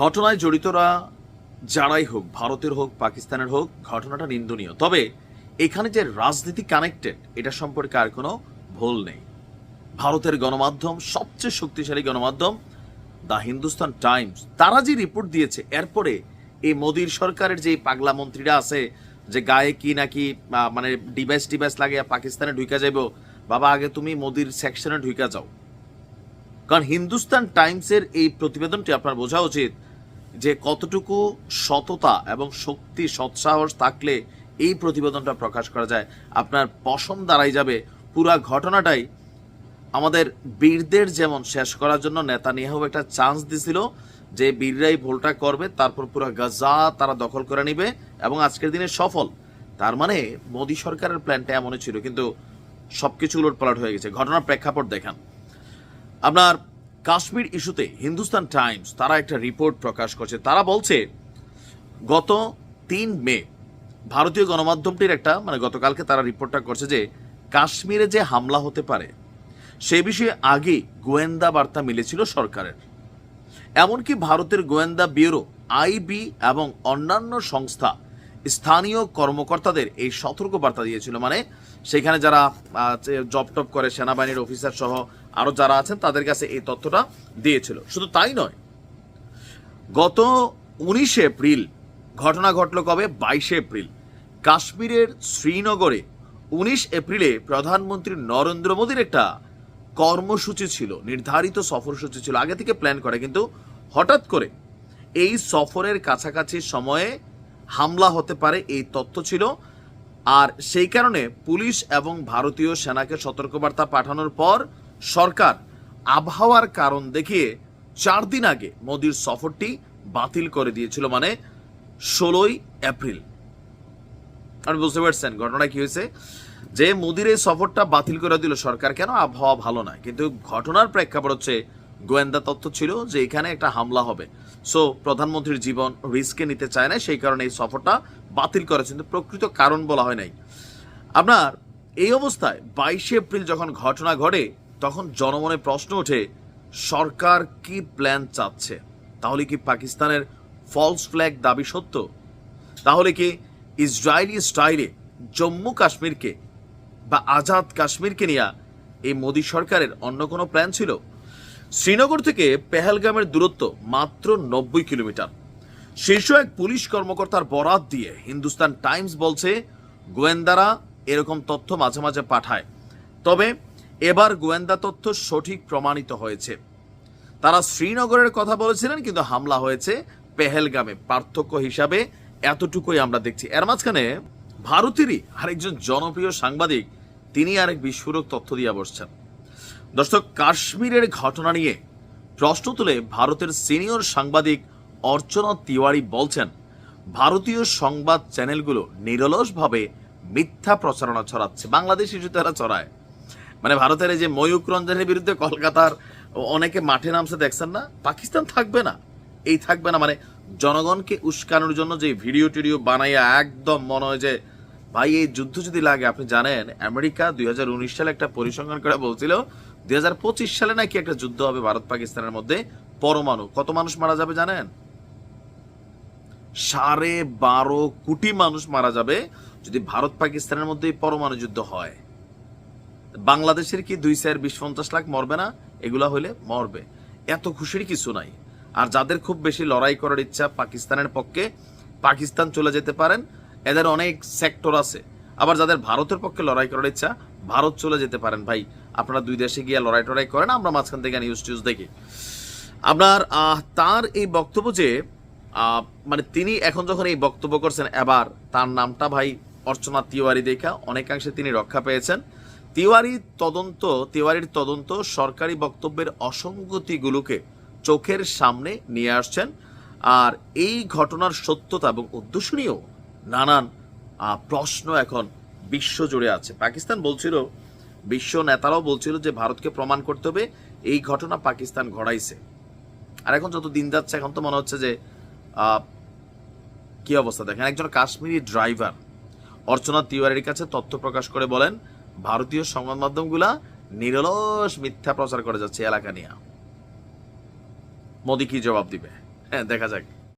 ঘটনায় জড়িতরা যারাই হোক, ভারতের হোক, পাকিস্তানের হোক, ঘটনাটা নিন্দনীয়। তবে এখানে যে রাজনীতি কানেক্টেড এটা সম্পর্কে আর কোনো ভুল নেই। ভারতের গণমাধ্যম, সবচেয়ে শক্তিশালী গণমাধ্যম, দ্য হিন্দুস্তান টাইমস। তারা যে রিপোর্ট দিয়েছে, এরপরে এই মোদির সরকারের যে পাগলা মন্ত্রীরা আছে, যে গায়ে কি নাকি মানে ডিভাইস টিভাইস লাগে পাকিস্তানে ঢুকা যাইব, বাবা, আগে তুমি মোদির সেকশনে ঢুকা যাও। কারণ হিন্দুস্তান টাইমসের এই প্রতিবেদনটি আপনার বোঝা উচিত যে কতটুকু সততা এবং শক্তি, সৎসাহস থাকলে এই প্রতিবেদনটা প্রকাশ করা যায়। আপনার পশম দাঁড়াই যাবে। পুরা ঘটনাটাই আমাদের বীরদের যেমন শেষ করার জন্য নেতা নেতানিয়াহু একটা চান্স দিছিল যে বীররাই ভোলটা করবে, তারপর পুরো গাজা তারা দখল করে নিবে এবং আজকের দিনে সফল। তার মানে মোদী সরকারের প্ল্যানটা এমনই ছিল, কিন্তু সব সবকিছু উলটপালট হয়ে গেছে। ঘটনার প্রেক্ষাপট দেখান। আপনার কাশ্মীর ইস্যুতে হিন্দুস্তান টাইমস তারা একটা রিপোর্ট প্রকাশ করছে। তারা বলছে, গত তিন মে ভারতীয় গণমাধ্যমটির একটা মানে গতকালকে তারা রিপোর্টটা করছে যে, কাশ্মীরে যে হামলা হতে পারে, সে বিষয়ে আগে গোয়েন্দা বার্তা মিলেছিল সরকারের। এমনকি ভারতের গোয়েন্দা ব্যুরো আইবি এবং অন্যান্য সংস্থা, স্থানীয় কর্মকর্তাদের এই সতর্ক বার্তা দিয়েছিল। মানে সেখানে যারা জব টপ করে, সেনাবাহিনীর অফিসার সহ আরও যারা আছেন, তাদের কাছে এই তথ্যটা দিয়েছিল। শুধু তাই নয়, গত উনিশে এপ্রিল, ঘটনা ঘটল কবে? বাইশে এপ্রিল। কাশ্মীরের শ্রীনগরে উনিশ এপ্রিলে প্রধানমন্ত্রী নরেন্দ্র মোদীর একটা কর্মসূচি ছিল, নির্ধারিত সফরসূচি ছিল। আগে থেকে প্ল্যান করে, কিন্তু হঠাৎ করে এই সফরের কাছাকাছি সময়ে হামলা হতে পারে, এই তথ্য ছিল। আর সেই কারণে পুলিশ এবং ভারতীয় সেনাকে সতর্কবার্তা পাঠানোর পর সরকার আবহাওয়ার কারণ দেখিয়ে চার দিন আগে মোদির সফরটি বাতিল করে দিয়েছিল মানে ষোলোই এপ্রিল। আপনি বুঝতে পারছেন ঘটনা কি হয়েছে? যে মোদির এই সফরটা বাতিল করে দিল সরকার, কেন? আবহাওয়া ভালো না কিন্তু ঘটনার প্রেক্ষাপট হচ্ছে গোয়েন্দা তথ্য ছিল যে এখানে একটা হামলা হবে। সো প্রধানমন্ত্রীর জীবন রিস্কে নিতে চায় না সেই কারণে এই সফরটা বাতিল করেছে। কিন্তু প্রকৃত কারণ বলা হয় নাই। আপনার এই অবস্থায় বাইশে এপ্রিল যখন ঘটনা ঘটে, তখন জনমনে প্রশ্ন ওঠে, সরকার কি প্ল্যান চাচ্ছে? তাহলে কি পাকিস্তানের ফলস ফ্ল্যাগ দাবি সত্য? তাহলে কি ইসরায়েলি স্টাইলে জম্মু কাশ্মীরকে বা আজাদ কাশ্মীরকে নিয়ে এই মোদী সরকারের অন্য কোনো প্ল্যান ছিল? শ্রীনগর থেকে পেহেলগামের দূরত্ব মাত্র নব্বই কিলোমিটার। শীর্ষ এক পুলিশ কর্মকর্তার বরাত দিয়ে হিন্দুস্তান টাইমস বলছে, গোয়েন্দারা এরকম তথ্য মাঝে মাঝে পাঠায়। তবে এবার গোয়েন্দা তথ্য সঠিক প্রমাণিত হয়েছে। তারা শ্রীনগরের কথা বলেছিলেন, কিন্তু হামলা হয়েছে পেহেলগামে। পার্থক্য হিসাবে এতটুকুই আমরা দেখছি। এর মাঝখানে ভারতেরই আরেকজন জনপ্রিয় সাংবাদিক, তিনি আরেক বিস্ফোরক তথ্য দিয়ে বসছেন। দর্শক, কাশ্মীরের ঘটনা নিয়ে প্রশ্ন তুলে ভারতের সিনিয়র সাংবাদিক অর্চনা তিওয়ারি বলছেন, ভারতীয় সংবাদ চ্যানেলগুলো নিরলসভাবে মিথ্যা প্রচারণা ছড়াচ্ছে, বাংলাদেশ ইস্যু তারা ছড়ায়। মানে ভারতের এই যে ময়ূক রঞ্জনের বিরুদ্ধে কলকাতার অনেকে মাঠে নামছে, দেখছেন না? পাকিস্তান থাকবে না। এই থাকবে না মানে জনগণকে উস্কানোর জন্য যে ভিডিও টিডিও বানাইয়া একদম মনে হয় যে ভাই, এই যুদ্ধ যদি লাগে, আপনি জানেন, আমেরিকা দুই হাজার উনিশ সালে একটা পরিসংখ্যান করে বলছিল, দুই সালে নাকি একটা যুদ্ধ হবে ভারত পাকিস্তানের মধ্যে, পরমাণু। কত মানুষ মারা যাবে জানেন? সাড়ে বারো কোটি মানুষ মারা যাবে যদি ভারত পাকিস্তানের মধ্যে পরমাণু যুদ্ধ হয়। বাংলাদেশের কি দুই চার বিশ পঞ্চাশ লাখ মরবে না? এগুলা হইলে মরবে। এত খুশির কিছু নাই। আর যাদের খুব বেশি লড়াই করার ইচ্ছা পাকিস্তানের পক্ষে, পাকিস্তান চলে যেতে পারেন এদের অনেক সেক্টর আছে। আবার যাদের ভারতের পক্ষে লড়াই করার ইচ্ছা, ভারত চলে যেতে পারেন। ভাই, আপনারা দুই দেশে গিয়ে লড়াই টড়াই করেন, আমরা মাঝখান থেকে নিউজ টিউজ দেখি। আপনার তার এই বক্তব্য যে মানে তিনি এখন যখন এই বক্তব্য করছেন, এবার তার নামটা ভাই অর্চনা তিওয়ারি দেখা, অনেকাংশে তিনি রক্ষা পেয়েছেন। তিওয়ারি তদন্ত, তিওয়ারির তদন্ত সরকারি বক্তব্যের অসঙ্গতিগুলোকে চোখের সামনে নিয়ে আসছেন। আর এই ঘটনার সত্যতা এবং উদ্দেশ্য নিয়েও নানান প্রশ্ন এখন বিশ্ব জুড়ে আছে। পাকিস্তান বলছিল, বিশ্ব নেতারাও বলছিল যে ভারতকে প্রমাণ করতে হবে, এই ঘটনা পাকিস্তান ঘটাইছে। আর এখন যত দিন যাচ্ছে, এখন তো মনে হচ্ছে যে কি অবস্থা দেখেন, একজন কাশ্মীরি ড্রাইভার অর্চনা তিওয়ারির কাছে তথ্য প্রকাশ করে বলেন, ভারতীয় সংবাদ মাধ্যমগুলা নিরলস মিথ্যা প্রচার করে যাচ্ছে এলাকা নিয়ে। মোদি কি জবাব দিবে? হ্যাঁ দেখা যাক।